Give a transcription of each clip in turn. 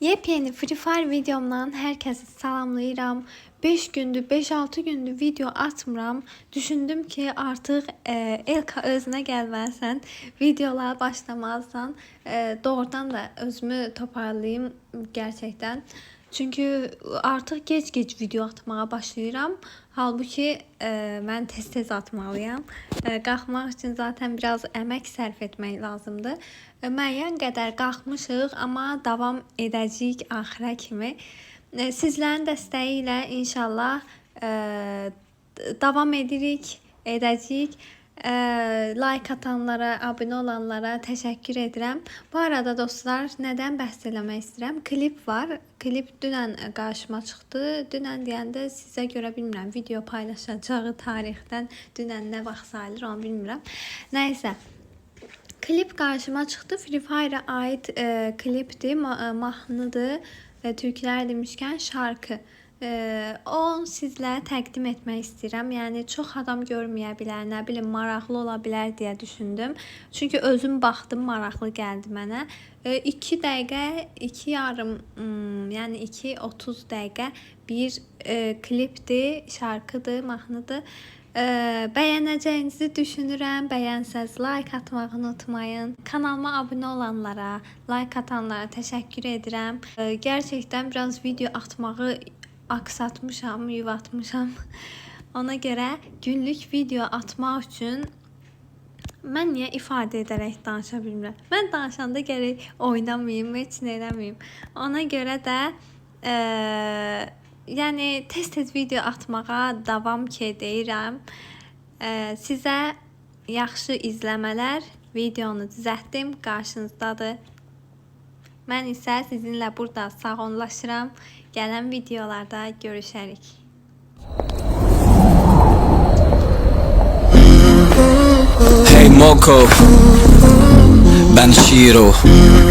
Yepyeni Free Fire videomdan herkese salamlayıram. 5 gündür, 5-6 gündür video atmıram. Düşündüm ki artık e, Elka özüne gelmezsen, videolara başlamazsan e, doğrudan da özümü toparlayayım gerçekten. Çünkü artıq gec-gec video atmağa başlayıram. Halbuki e, mən tez-tez atmalıyam. E, qalxmaq üçün zaten biraz əmək sərf etmək lazımdır. E, müəyyən qədər qalxmışıq, amma davam edəcəyik axıra kimi. E, sizlərin dəstəyi ilə inşallah e, davam edirik, edəcəyik. E, like atanlara, abunə olanlara təşəkkür edirəm. Bu arada dostlar, nədən bəhs eləmək? Klip var. Klip dünən qarşıma çıxdı. Dünən deyəndə sizə görə bilmirəm, video paylaşacağı tarixdən dünən nə vaxt sayılır onu bilmirəm. Nəysə, Klip karşıma çıktı. Free Fire'a ait e, klipti. Ma- e, mahnıdır. E, türküler demişken şarkı. E, o sizlərə təqdim etmək istəyirəm. Yəni çox adam görməyə bilər, nə bilim maraqlı ola bilər deyə düşündüm. Çünki özüm baxdım, maraqlı gəldi mənə. 2 dəqiqə, 2 yarım, hmm, yəni 2-30 dəqiqə bir e, klipdir, şarkıdır, mahnıdır. Ee, bəyənəcəyinizi düşünürəm. Bəyənsəz like atmağı unutmayın. Kanalıma abunə olanlara, like atanlara təşəkkür edirəm. Ee, gerçəkdən biraz video atmağı aksatmışam, yuvatmışam. Ona görə günlük video atmaq üçün mən niyə ifadə edərək danışa bilmirəm? Mən danışanda gərək oynamayım, heç nə eləməyim. Ona görə də eee yəni tez-tez video atmağa davam ki deyirəm. Eee sizə yaxşı izləmələr. Videonu düzəltdim, qarşınızdadır. Mən isə sizinlə burada sağollaşıram. Gələn videolarda görüşərik. Hey Moko Ben Shiro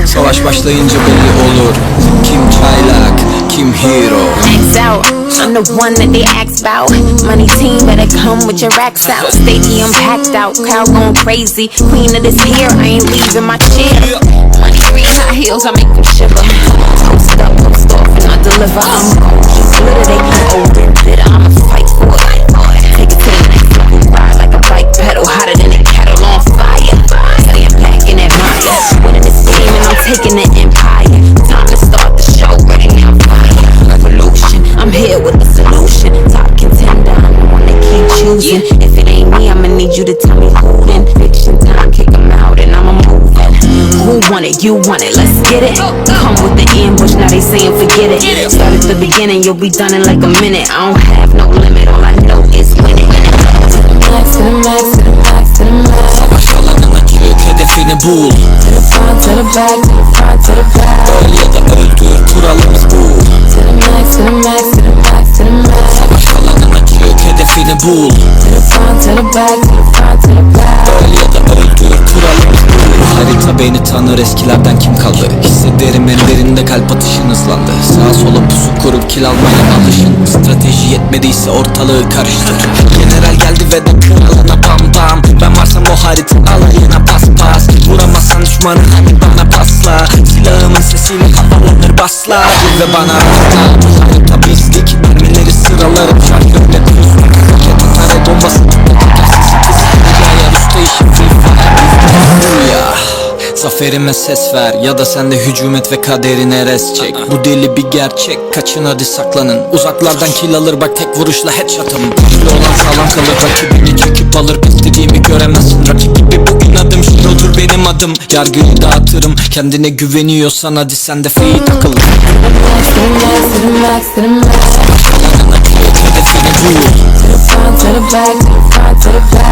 Savaş başlayınca belli olur Kim çaylak, kim hero Max out. I'm the one that they ask about. Money team better come with your racks out. Stadium packed out, crowd going crazy. Queen of this here, I ain't leaving my chair. Green high heels, I make them shiver. Post up, post off, and I deliver. I'm gorgeous, glitter they can open. Bitter, I'ma fight for it. Take it to the next level, ride like a bike pedal, hotter than a kettle on fire. Stand back and admire. Winning this game and I'm taking the empire. Time to start the show, ready now. Revolution, I'm here with the solution. Top contender, I'm the one they keep choosing. If it ain't me, I'ma need you to tell me who then. Fiction time, kick want it? You want it? Let's get it. Come with the ambush, now they saying forget it. Start at the beginning, you'll be done in like a minute. I don't have no limit, all Tanır eskilerden kim kaldı? Hissederim ellerinde kalp atışın hızlandı. Sağa sola pusu kurup kill almaya alışın Strateji yetmediyse ortalığı karıştır. General geldi ve de kralına bam bam. Ben varsam o harita alayına pas pas. Vuramazsan düşmanı hani bana pasla. Silahımın sesiyle havalanır basla. Ve bana atla Bu harita bizdik. Mermileri sıralarım Zaferime ses ver. Ya da sen de hücum et ve kaderine res çek. Bu deli bir gerçek. Kaçın hadi saklanın. Uzaklardan kill alır. Bak tek vuruşla headshot'ım. Güçlü olan sağlam kalır. Rakibini çekip alır. İstediğimi göremezsin. Rakip gibi bugün adım Şurodur benim adım. Yargıyı dağıtırım. Kendine güveniyorsan hadi sen de free takıl. Hedefini bul To the front, to the back, to.